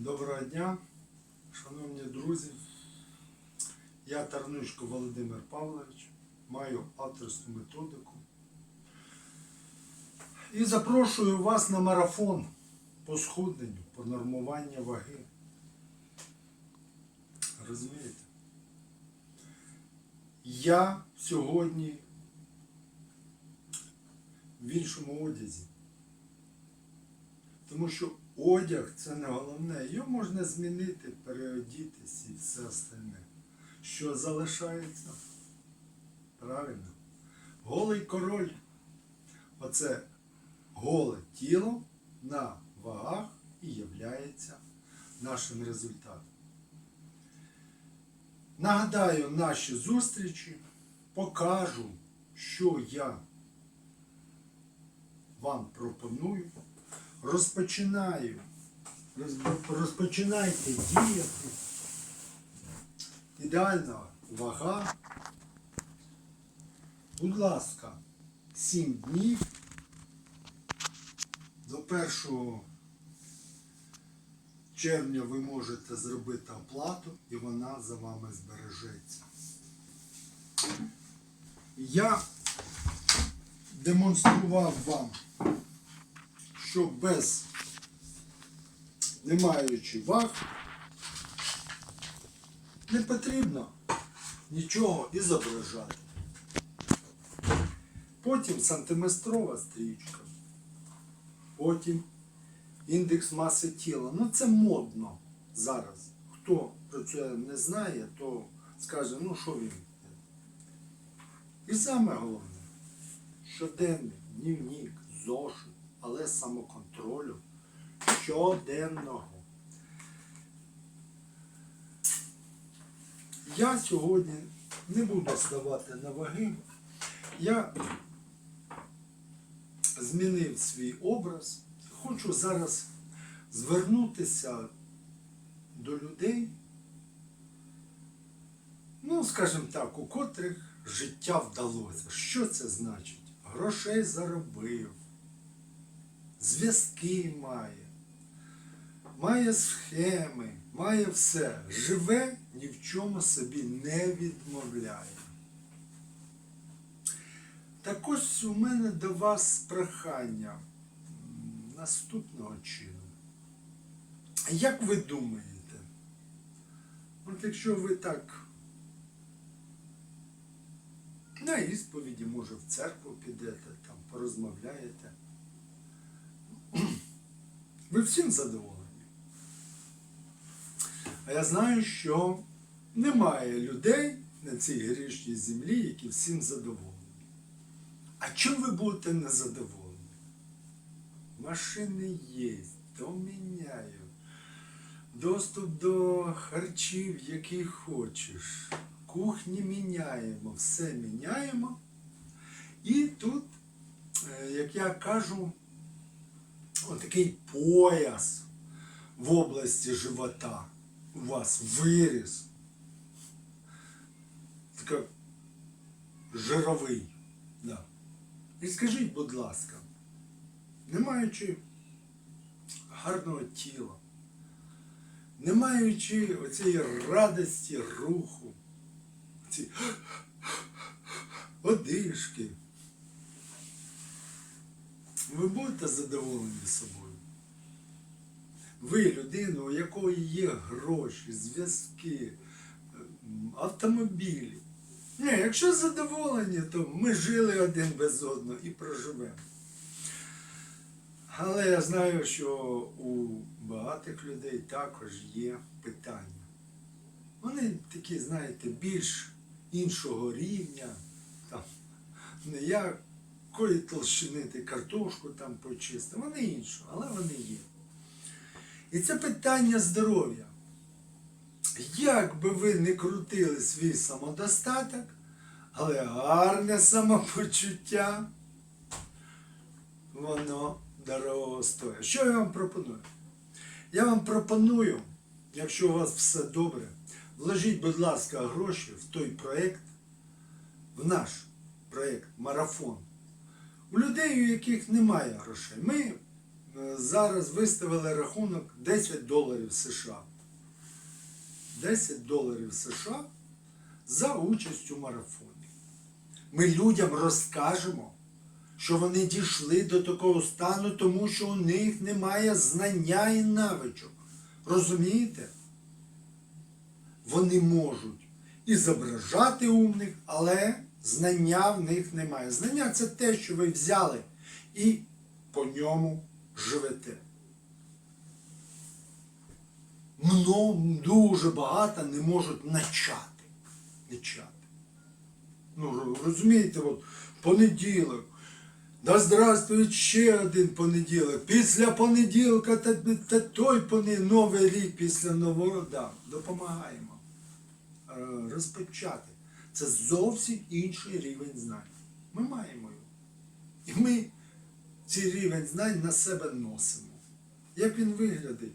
Доброго дня, шановні друзі. Я Тарнучко Володимир Павлович, маю авторську методику. І запрошую вас на марафон по схудненню, по нормуванню ваги. Розумієте? Я сьогодні в іншому одязі. Тому що одяг це не головне. Його можна змінити, переодітись і все остальне. Що залишається? Правильно. Голий король. Оце голе тіло на вагах і являється нашим результатом. Нагадаю наші зустрічі, покажу, що я вам пропоную. Розпочинаю. Розпочинайте діяти. Ідеальна вага. Будь ласка, 7 днів до 1 червня ви можете зробити оплату і вона за вами збережеться. Я демонстрував вам, що без не маючи ваг не потрібно нічого і зображати. Потім сантиметрова стрічка. Потім індекс маси тіла. Ну це модно зараз. Хто про це не знає, то скаже, ну що він. І саме головне, щоденний дневник, зошит, але самоконтролю щоденного. Я сьогодні не буду ставати на ваги. Я змінив свій образ. Хочу зараз звернутися до людей, ну, скажімо так, у котрих життя вдалося. Що це значить? Грошей заробив, зв'язки має, має схеми, має все. Живе, ні в чому собі не відмовляє. Так ось у мене до вас прохання наступного чину. Як ви думаєте? От якщо ви так на ісповіді, може, в церкву підете, там порозмовляєте. Ви всім задоволені. А я знаю, що немає людей на цій грішній землі, які всім задоволені. А чим ви будете незадоволені? Машини є, то міняю. Доступ до харчів, які хочеш. Кухні міняємо, все міняємо. І тут, е, як я кажу, отакий пояс в області живота у вас виріс. Така жировий. Да. І скажіть, будь ласка, не маючи гарного тіла, не маючи оцієї радості руху, ці одишки, ви будете задоволені собою? Ви людина, у якої є гроші, зв'язки, автомобілі. Ні, якщо задоволені, то ми жили один без одного і проживемо. Але я знаю, що у багатих людей також є питання. Вони такі, знаєте, більш іншого рівня, там, не якої толщини ти картошку там почистив, вони іншого, але вони є. І це питання здоров'я. Як би ви не крутили свій самодостаток, але гарне самопочуття, воно дорого стоїть. Що я вам пропоную? Я вам пропоную, якщо у вас все добре, вложіть, будь ласка, гроші в той проєкт, в наш проєкт Марафон. У людей, у яких немає грошей. Ми е, зараз виставили рахунок 10 доларів США. 10 доларів США за участь у марафоні. Ми людям розкажемо, що вони дійшли до такого стану, тому що у них немає знання і навичок. Розумієте? Вони можуть і зображати умних, але знання в них немає. Знання це те, що ви взяли і по ньому живете. Мно, дуже багато не можуть начати. Начати. Ну, розумієте, от понеділок. Да здравствує ще один понеділок. Після понеділка та, та той понеділок, новий рік після нового да, допомагаємо е, розпочати. Це зовсім інший рівень знань. Ми маємо його. І ми цей рівень знань на себе носимо. Як він виглядить?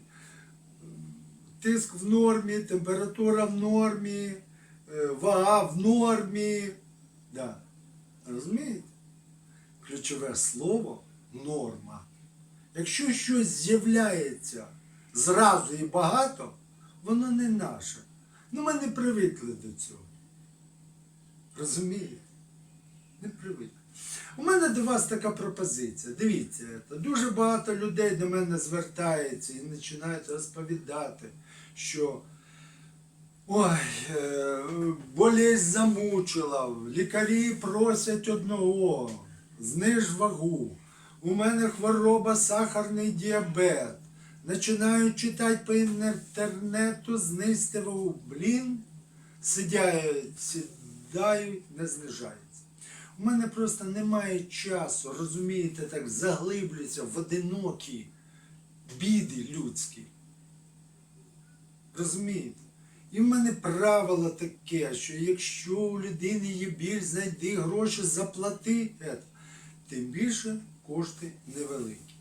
Тиск в нормі, температура в нормі, е, вага в нормі. Да. Розумієте? Ключове слово норма. Якщо щось з'являється зразу і багато, воно не наше. Ну ми не привикли до цього. Розумієте? Не привикли. У мене до вас така пропозиція. Дивіться, дуже багато людей до мене звертається і починають розповідати, що ой, е, болезнь замучила, лікарі просять одного, зниж вагу. У мене хвороба сахарний діабет. Починають читати по інтернету, знизьте вагу. Блін, сидять, сідають, не знижаються. У мене просто немає часу, розумієте, так заглиблююся в одинокі біди людські. Розумієте? І в мене правило таке, що якщо у людини є біль, знайди гроші, заплати, тим більше кошти невеликі.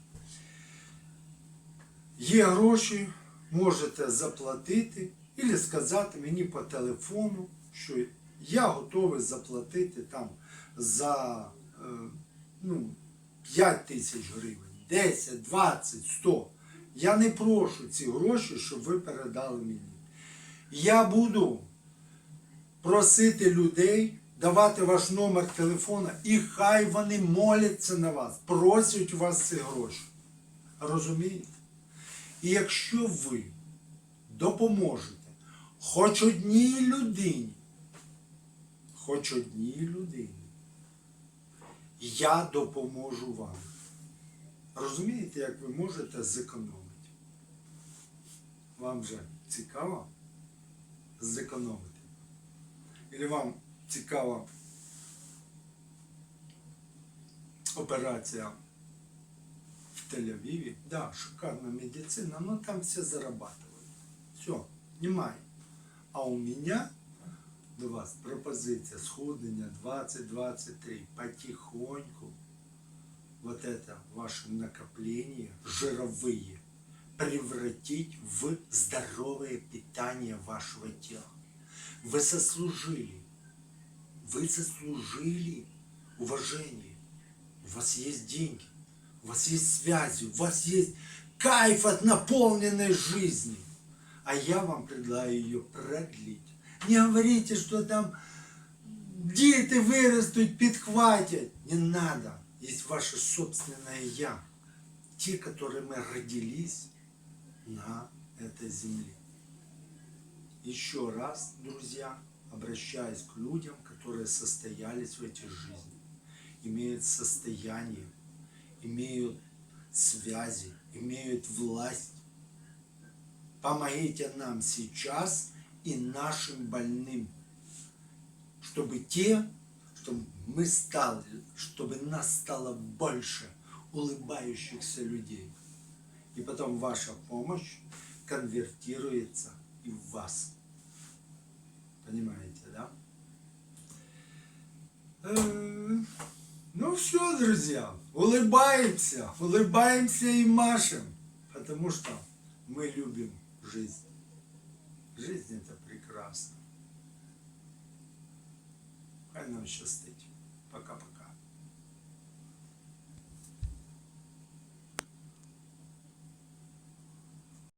Є гроші, можете заплатити, або сказати мені по телефону, що я готовий заплатити там за е, ну, 5 тисяч гривень, 10, 20, 100. Я не прошу ці гроші, щоб ви передали мені. Я буду просити людей давати ваш номер телефона, і хай вони моляться на вас, просять у вас ці гроші. Розумієте? І якщо ви допоможете хоч одній людині, хоч одній людині, я допоможу вам. Розумієте, як ви можете зекономити? Вам же цікаво зекономити? Или вам цікава операція в Тель-Авиві? Да, шикарна медицина, но там все зарабатывают. Все, немає. А у меня до вас пропозиція схуднення 20-23. Потихоньку вот это ваше накопление жировые превратить в здоровое питание вашего тела. Вы заслужили. Вы заслужили уважение. У вас есть деньги. У вас есть связи. У вас есть кайф от наполненной жизни. А я вам предлагаю ее продлить. Не говорите, что там дети вырастут, подхватят. Не надо. Есть ваше собственное я. Те, которые мы родились на этой земле. Еще раз, друзья, обращаюсь к людям, которые состоялись в этой жизни, имеют состояние, имеют связи, имеют власть. Помогите нам сейчас и нашим больным, чтобы те, чтобы мы стали, чтобы нас стало больше улыбающихся людей. И потом ваша помощь конвертируется и в вас. Понимаете, да? Э, Ну все, друзья, улыбаемся, улыбаемся и машем, потому что мы любим жизнь. Жизнь это прекрасно. Хай нам щастить. Пока-пока.